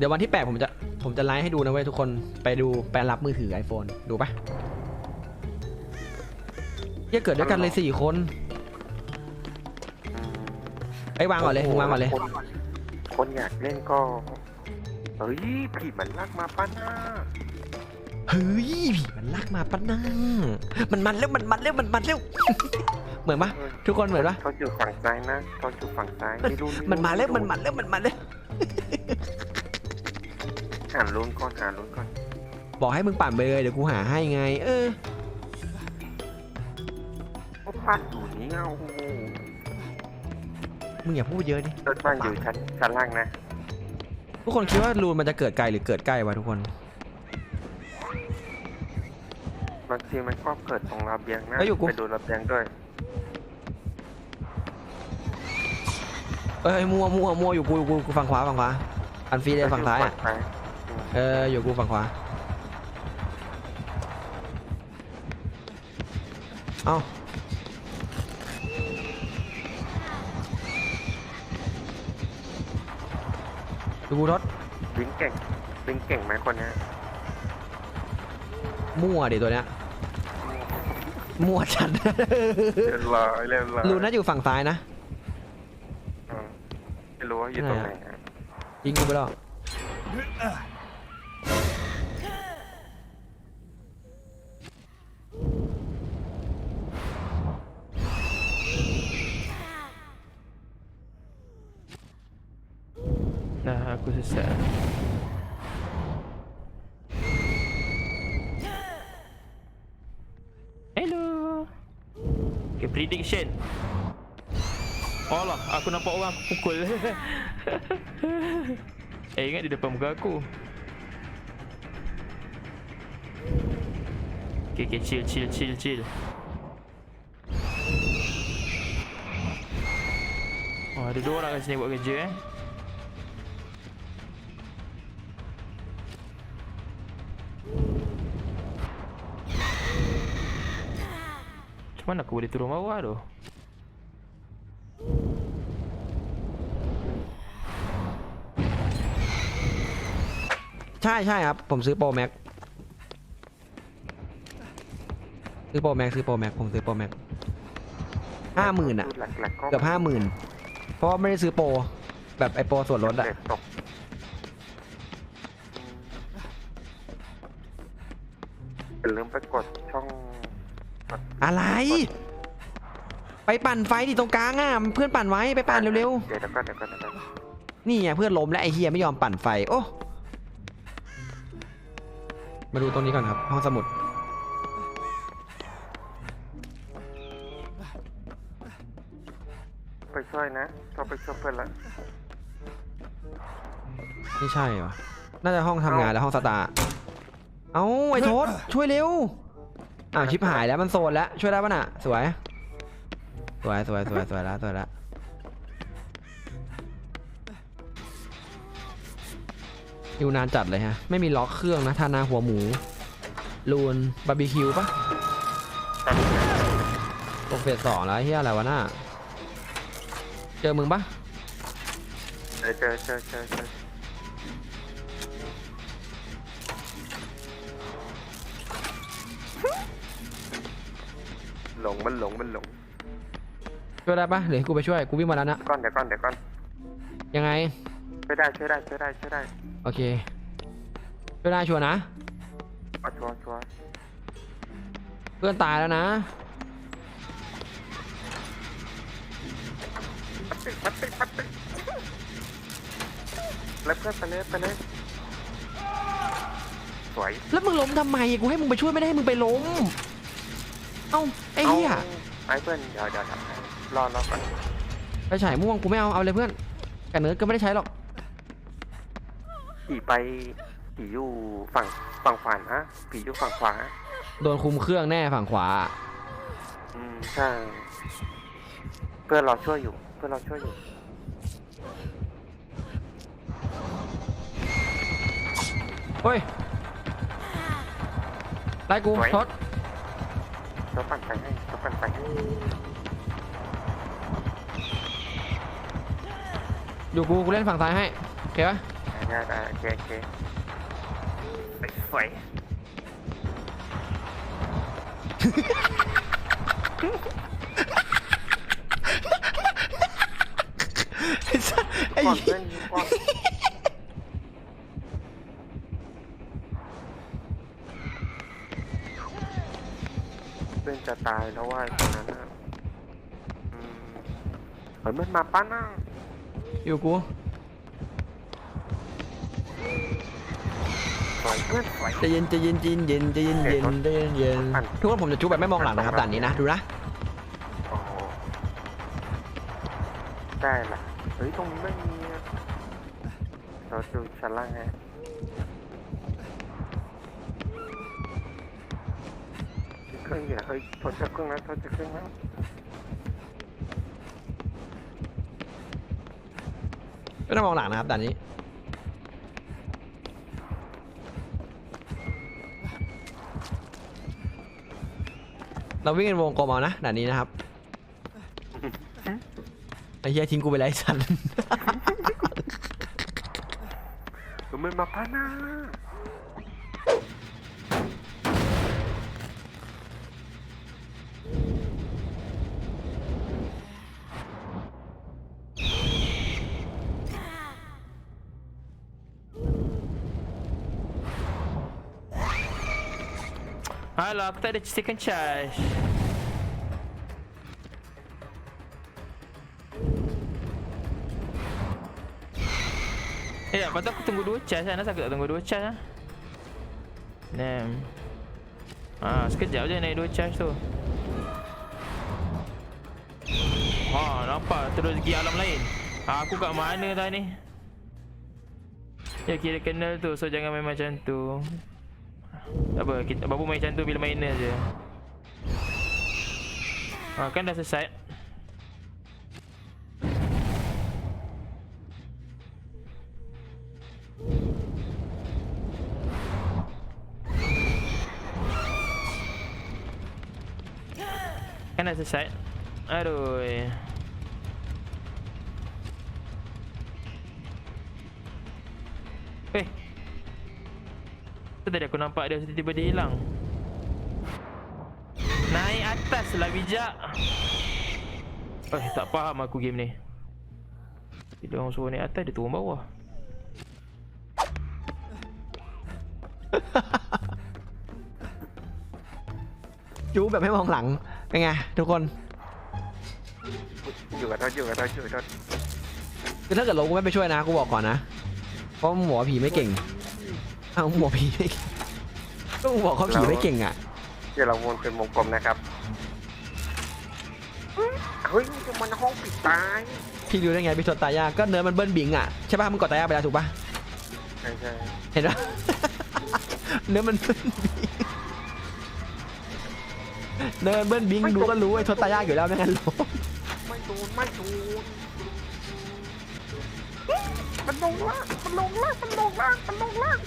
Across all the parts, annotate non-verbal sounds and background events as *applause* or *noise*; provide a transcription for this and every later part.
เดี๋ยววันที่แปดผมจะผมจะไลฟ์ให้ดูนะเว้ยทุกคนไปดูแปลนรับมือถือ iPhone ดูปะเหี้ยเกิดด้วยกันเลยสี่คนอืมไอ้ยวางก่อนเลยมึงวางก่อนเลย คนคนอยากเล่นก็ เฮ้ยผีมันลากมาป้าหน้าเฮ้ยผีมันลากมาปะนั่งมันมันเร็วมันมันเร็วมันมันเร็ว เหมือนปะทุกคนเหมือนปะเขาอยู่ฝั่งซ้ายนะเขาอยู่ฝั่งซ้ายไม่รู้มันมาเร็วมันมันเร็วมันมันเร็ว หาลุ้นก่อนหาลุ้นก่อนบอกให้มึงปั่นไปเลยเดี๋ยวกูหาให้ไง เออก็ปั้นอยู่นี่เอาโอ้โหมึงอย่าพูดเยอะดิรถบ้านอยู่ชั้นชั้นล่างนะทุกคนคิดว่ารูนมันจะเกิดไกลหรือเกิดใกล้วะทุกคนบางทีมันก็เกิดตรงระเบียงนะเอ้ยอยู่กู ไปดูระเบียงด้วยเอ้ยมัวมัวมัวอยู่กูอยู่กูกูฝั่งขวาฝั่งขวาอันฟรีเลยฝั่งซ้ายอะซ้ายอืม เอออยู่กูฝั่งขวา เอ้าดูกูทศวิ่งเก่งวิ่งเก่งไหมคนเนี้ยมั่วดิตัวเนี้ยมั่วจัดเรียบร้อยเรียบร้อยรูนน่าอยู่ฝั่งซ้ายนะอืมไม่รู้ว่าอยู่ตรงไหนอะยิงกูไปแล้ว Aku selesai. Hello. Okay, prediction. Allah, aku nampak orang aku pukul. *laughs* eh, ingat di depan muka aku. Okay, okay, chill, chill, chill, chill. Oh, ada dua orang kat sini buat kerja eh. Mana aku boleh turun bawah tu? ใช่ใช่ครับ ผมซื้อโปรแม็กซื้อโปรแม็กซื้อโปรแม็กผมซื้อโปรแม็กห้าหมื่นอะหลักๆก็เกือบห้าหมื่นเพราะว่าไม่ได้ซื้อโปรแบบไอโปรส่วนลดอะเด็ตกอย่าลืมไปกดช่ องกดอะไร ไปปั่นไฟดิตรงกลางอะเพื่อนปั่นไว้ไปปั่นเร็วเดี๋ยวเดี๋ยวก็เดี๋ยวก็เดี๋ยวก็ๆนี่ไงเพื่อนล้มแล้วไอเฮียไม่ยอมปั่นไฟโอ้มาดูตรงนี้ก่อนครับห้องสมุด ไปช่วยนะเขาไปช่วยเพื่อนละไม่ใช่เหรอน่าจะห้องทำงานแล้วห้องสตาร์เอ้าไอ้โทษช่วยเร็ว อ้าวชิบหายแล้วมันโซนแล้วช่วยได้ปะน่ะสวย สวยสวยสวยสวยแล้วสวยแล้วอยู่นานจัดเลยฮะ ไม่มีล็อกเครื่องนะทานาหัวหมูลูนบาร์บีคิวปะตกเฟสสองแล้วเฮียอะไรวะน่าเจอมึงปะเจอเจอเจอเจอ งมันหลงมันหลงช่วยได้ปะเดี๋ยวให้กูไปช่วย กูวิ่งมาแล้วนะก่อนเดี๋ยวก่อนเดี๋ยวก่อนยังไง ช่วยได้ช่วยได้ช่วยได้ช่วยได้โอเคช่วยได้ชัวร์นะ เอาชัวร์ชัวร์เพื่อนตายแล้วนะ ปัดติปัดติปัดติแล้วเพื่อนไปเลยไปเลยสวย แล้วมึงล้มทำไม กูให้มึงไปช่วยไม่ได้ให้มึงไปล้ม เอ้าไอ้เหี้ยาไอ้เพื่อนเดี๋ยวเดี๋ยวเดี๋ยวรอรอก่อนไปฉายม่วงกูไม่เอาเอาเลยเพื่อนกันเนิร์ดก็ไม่ได้ใช้หรอกผีไปผีอยู่ฝั่งฝั่งขวานะผีอยู่ฝั่งขวาโดนคุมเครื่องแน่ฝั่งขวา อืมใช่เพื่อนเราช่วยอยู่ เพื่อนเราช่วยอยู่เฮ้ยไล่กูทศ เราปั่นไปให้เราปั่นไปให้อยู่กูกูเล่นฝั่งซ้ายให้โอเคปะไได้ได้โอเคโอเคไปสวยไอ้สัสไอ้ ก่อนเหี้เพื่ยอนยิงก่อน จะตายแล้วว่าไอ้คนนั้นน่ะอืมเฮ้ยมันมาป้าหน้าอยู่กูสวยเพื่อนสวยใจะเย็นใจะเย็นใจะเย็นใจะเย็นเย็นใจะเย็นเย็นทุกคนผมจะชุบแบบไม่มองหลังนะครับด่านนี้นะดูนะโอ้โหได้ละเฮ้ยตรงนี้ไม่มีอะเราดูชั้นล่างไง เครื่องอยู่นะเฮ้ยทนจะเครื่องนะทนจะเครื่องนะไม่ต้องมองหลังนะครับด่านนี้ เราวิ่งกันวงกลมเอานะด่านนี้นะครับไอ้เหี้ยทิ้งกูไปแล้วไรสันเฮ้ยมันมาป้าหน้า Alah, aku tak ada second charge. Eh, tu aku tunggu dua charge. Kenapa aku tak tunggu dua charge lah? Damn. Ah, sekejap je naik dua charge tu. Ha, nampak terus pergi alam lain. Ha, aku kat mana tadi ni? Ya kira kenal tu, so jangan main macam tu. Tak apa, kita babu main macam tu bila main je. Ha, kan dah selesai. Kan dah selesai. Aduh. Eh, tadi aku nampak dia tiba-tiba dia hilang Naik atas lah bijak Eh tak faham aku game ni Bila orang suruh naik atas dia turun bawah จูแบบไม่มองหลังเป็นไงทุกคนอยู่กับทศอยู่กับทศอยู่กับทศคือถ้าเกิดลงกูไม่ไปช่วยนะ กูบอกก่อนนะ เพราะหมอผีไม่เก่ง เอ้าหมอผีไม่เก่งก็มึงบอกเขาผีไม่เก่งอะเดี๋ยวเราวนเป็นวงกลมนะครับเฮ้ยมันห้องปิดตายพี่รู้ได้ไงพี่ทศตายยากก็เนื้อมันเบิ้ลบิงอะใช่ป่ะมึงกดตายยากไปแล้วถูกป่ะใช่ใช่เห็นป่ะเนื้อมันเบิ้ลบิงเนื้อมันเบิ้ลบิงดูก็รู้ไอ้ทศตายยากอยู่แล้วไม่งั้นลงไม่โดนไม่โดน มันลงล่างมันลงล่างมันลงล่างมันลงล่าง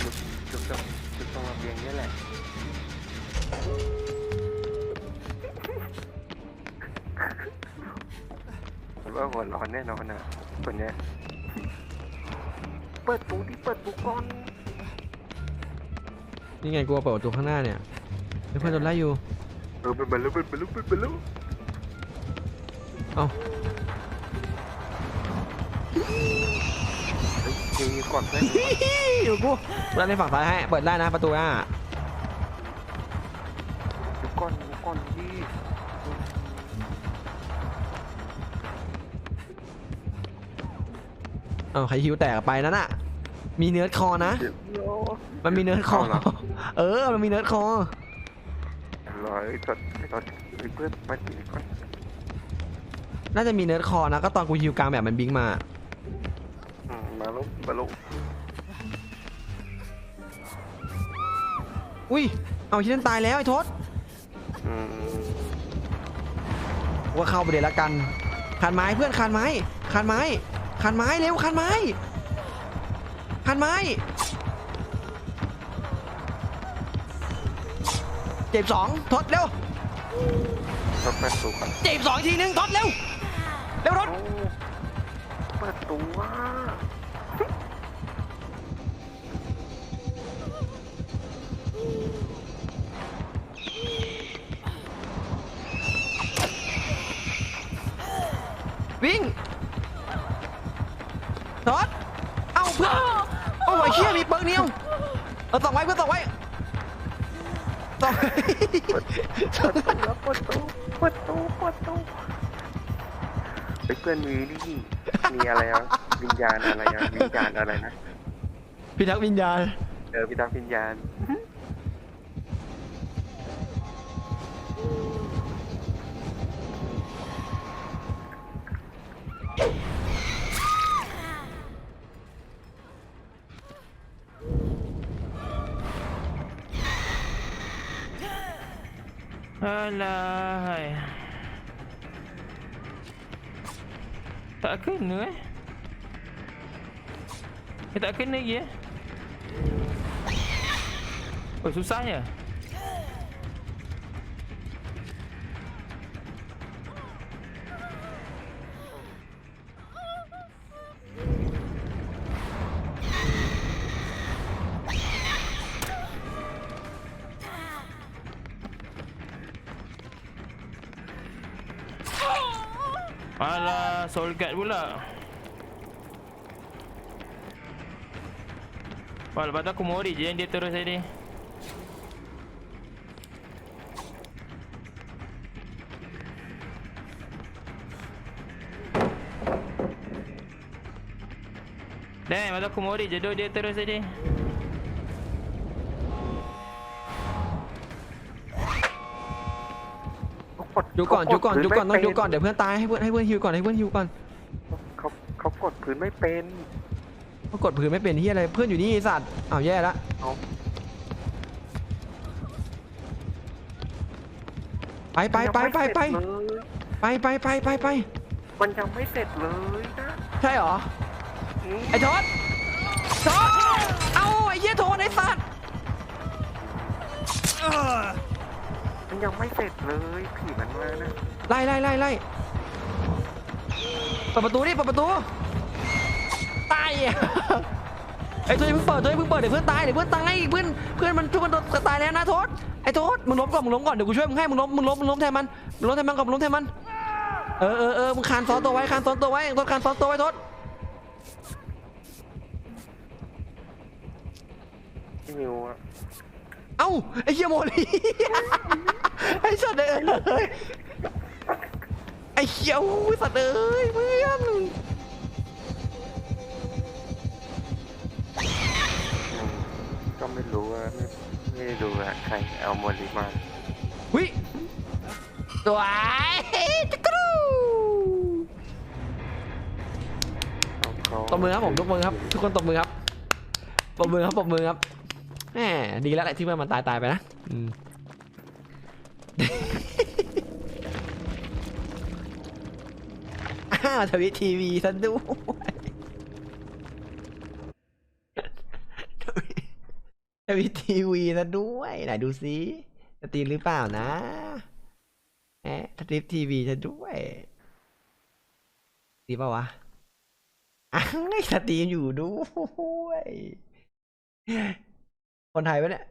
จุดจุดตรงจุดตรงระเบียงนี่แหละผมว่าหัวร้อนแน่นอนนะคนเนี้ยเปิดตู้ดิเปิดตู้ก่อนนี่ไงกูเปิดประตูข้างหน้าเนี่ยเพื่อนโดนไล่อยู่ เออเป็นบรรลุเป็นบรรลุเป็นบรรลุ เอาเฮ้ยเจก่อนเพื่อยู่กูด้านในฝั่งซ้ายให้ เปิดได้นะประตูอะก่อนเดี๋ยวก่อนที่เอาใครฮิวแตกไปนั่นน่ะ มีเนื้อคอนะ มันมีเนื้อคอ เอาเหรอเออมันมีเนื้อคอรอยตดตดเพื่อนไปทีก่อน น่าจะมีเนื้อคอนะ ก็ตอนกูฮิวกลางแบบมันบิงมา อืมมาลุมาลุอุ้ย เอาชิ้นนั้นตายแล้วไอ้ทศอืมกูว่าเข้าไปเลยละกันคานไม้เพื่อนคานไม้คานไม้คานไม้เร็วคานไม้คานไม้ เจ็บสองทศเร็วตดเปิดตู้ก่อน เจ็บสองอีกทีนึงทศเร็ว เร็วรถโอ้เปิดตัววิ่งรถเอ้าเพื่อนโอ้ยเชี่ยมีเปิร์กเนียวเออส่องไว้เพื่อนส่องไว้ส่องเปิดตัวเปิดตัวเปิดตัวเปิดตัว ไปเพื่อนมีนี่มีอะไรอะวิญญาณอะไรอะวิญญาณอะไรนะพิทักษ์วิญญาณ เออพิทักษ์วิญญาณ Alah. Tak kena eh. Eh tak kena lagi eh. Oh susahnya. Alah, soul guard pula. Wah, lepas tu aku mori je yang dia terus tadi. Damn, lepas tu aku mori je duk dia terus tadi. อยู่ก่อนอยู่ก่อนอยู่ก่อนต้องอยู่ก่อน เดี๋ยวเพื่อนตายให้เพื่อนให้เพื่อนฮิวก่อนให้เพื่อนฮิวก่อนเขาเขากดพื้นไม่เป็นเขากดผืนไม่เป็นที่อะไรเพื่อนอยู่นี่ไอ้สัตว์อ้าวแย่ละเอาไปไปไปไปไปมันยังม่เสร็จเลยไปไปไปไปไปมันยังไม่เสร็จเลยนะใช่เหรอ อืมไอ้ทศทศเอ้าไอ้เหี้ยโทษไอ้สัตว์มันยังไม่เสร็จเลยผีมันมานะไล่ไล่ไล่ไล่ เปิดประตูดิเปิดประตูตายอะไอ้ตัวอย่าเพิ่งเปิดตัวอย่าเพิ่งเปิดเดี๋ยวเพื่อนตายเดี๋ยวเพื่อนตายเพื่อนเพื่อนมันเพื่อนมันโดนตายแล้วนะโทษไอ้โทษมึงล้มก่อนมึงล้มก่อนเดี๋ยวกูช่วยมึงให้มึงล้มมึงล้มมึงล้มแทนมันมึงล้มแทนมันก่อนมึงล้มแทนมันเออเออเออมึงคานซ้อนตัวไว้คานซ้อนตัวไว้โทษคานซ้อนตัวไว้โทษพี่มิวอะเอ้าไอ้เหี้ยโมลีไอ้สัตว์เอ้ย ไอ้เหี้ยอู้สัตว์เอ้ยเพื่อนอืมก็ไม่รู้ว่าไม่ไม่รู้อะใครเอาโมลิมาวิสวยจักรูเอาเขาตบมือครับผมตบมือครับ ทุกคนตบมือครับตบมือครับตบมือครับแหมดีแล้วแหละที่มันมันตายตายไปนะอืม้าวทวิตทีวีซะด้วยทวิตทีวีซะด้วยไหนดูซิจะตีมหรือเปล่านะแหมทวิตทีวีซะด้วยดีเปล่าวะอ้าวไอ้สตรีมอยู่ด้วย คนไทยปะเนี่ย